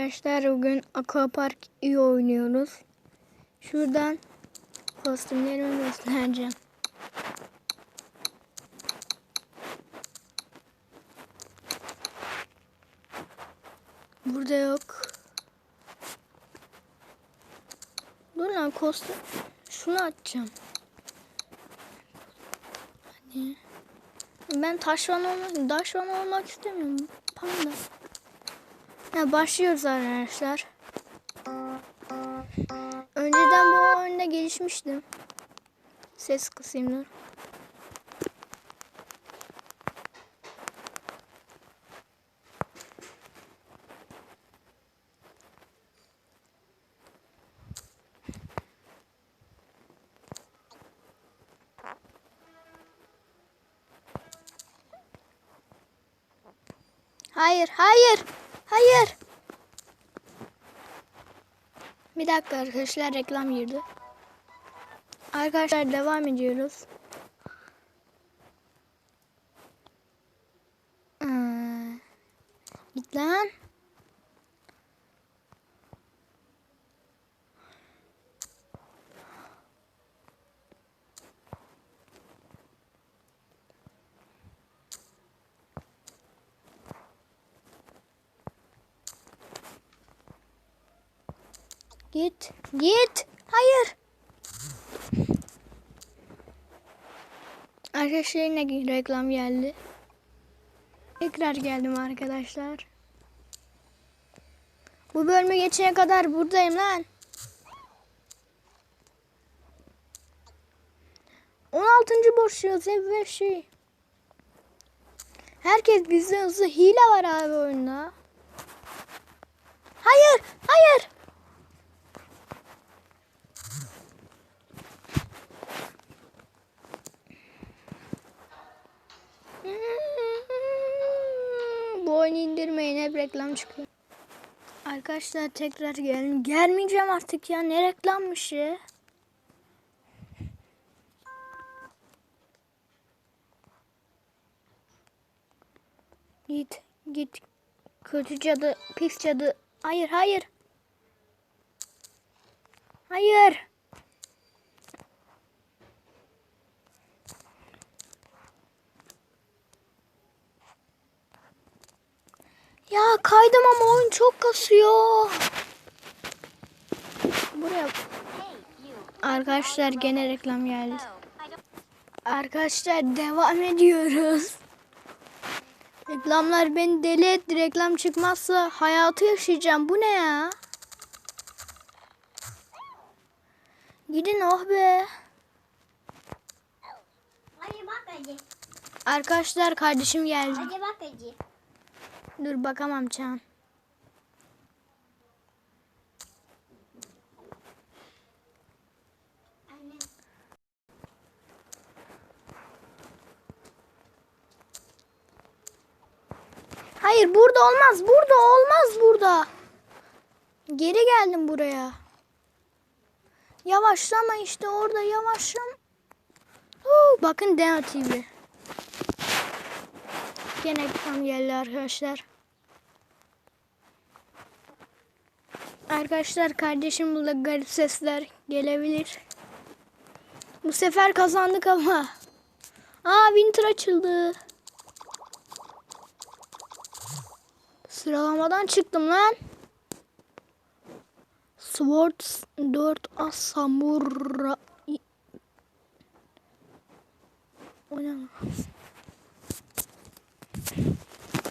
Arkadaşlar bugün Aquapark iyi oynuyoruz. Şuradan kostümlerimi göstereceğim. Burada yok. Dur lan kostüm. Şunu açacağım. Hani ben taşvan olmak, taşvan olmak istemiyorum. Panda. Ya başlıyoruz arkadaşlar. Önceden bu oyunda gelişmiştim. Ses kısayım dur. Hayır, hayır, hayır. Bir dakika arkadaşlar reklam girdi. Arkadaşlar devam ediyoruz. Aa, git lan. Git. Git. Hayır. Arkadaşlar yine reklam geldi. Tekrar geldim arkadaşlar. Bu bölümü geçene kadar buradayım lan. 16. borç yazıyor ve şey. Herkes gizli hızlı hile var abi oyunda. Hayır, hayır. Oyunu indirmeyin hep reklam çıkıyor. Arkadaşlar tekrar gelin. Gelmeyeceğim artık ya. Ne reklammış ya. Git. Git. Kötü cadı. Pis cadı. Hayır hayır. Hayır. Ya kaydım ama oyun çok kasıyor. Buraya Arkadaşlar gene reklam geldi. Arkadaşlar devam ediyoruz. Reklamlar beni deli etti. Reklam çıkmazsa hayatı yaşayacağım. Bu ne ya? Gidin oh be. Arkadaşlar kardeşim geldi. Hadi bak. Dur bakamam Çağan. Hayır burada olmaz. Burada olmaz burada. Geri geldim buraya. Yavaşlama işte orada yavaşlam. Huu, bakın Dena TV. Gene tam geldi arkadaşlar. Arkadaşlar kardeşim burada garip sesler gelebilir. Bu sefer kazandık ama. Aa Winter açıldı. Sıralamadan çıktım lan. Swords 4 as samurai. O ne?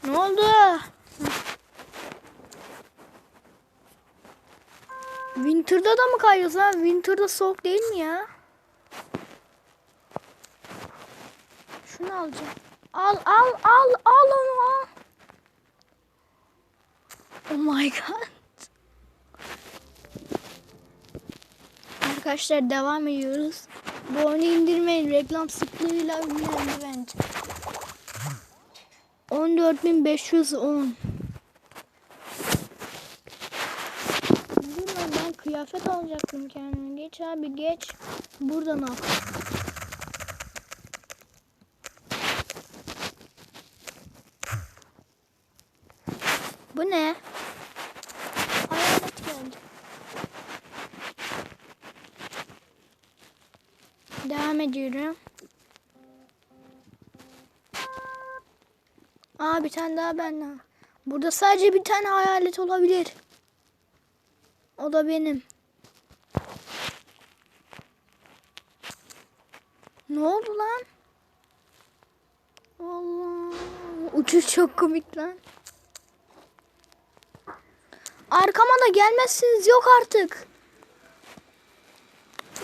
Ne oldu? Winter'da da mı kayıyoruz ha? Winter'da soğuk değil mi ya? Şunu alacağım. Al al al al onu al. Oh my god. Arkadaşlar devam ediyoruz. Bu oyunu indirmeyin. Reklam sıklığıyla ünlendi bence. 14.510 kıyafet alacaktım kendime. Geç abi geç. Buradan al. Bu ne? Hayalet geldi. Devam ediyorum. Aa bir tane daha benden. Burada sadece bir tane hayalet olabilir. O da benim. Ne oldu lan? Allah. Uçuş çok komik lan. Arkama da gelmezsiniz yok artık.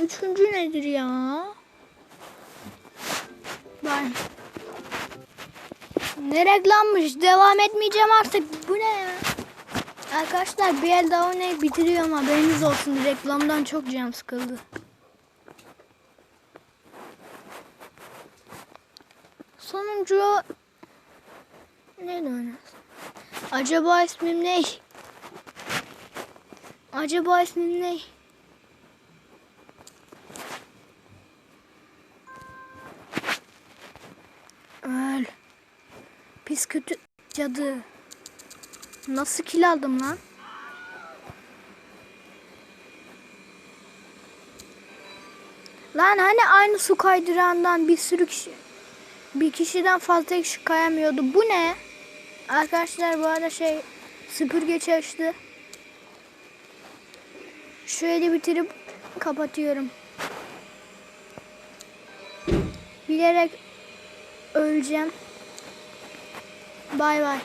Üçüncü nedir ya? Ben. Ne reklammış? Devam etmeyeceğim artık. Bu ne ya? Arkadaşlar bir el daha oynayıp bitiriyorum haberiniz olsun. Reklamdan çok canım sıkıldı. Sonuncu ne oynasın? Acaba ismim ne? Acaba ismim ne? Öl. Pis kötü cadı. Nasıl kil aldım lan? Lan hani aynı su kaydırağından bir sürü kişi bir kişiden fazla kişi kayamıyordu. Bu ne? Arkadaşlar bu arada şey süpürge çalıştı. Şöyle bitirip kapatıyorum. Bilerek öleceğim. Bay bay.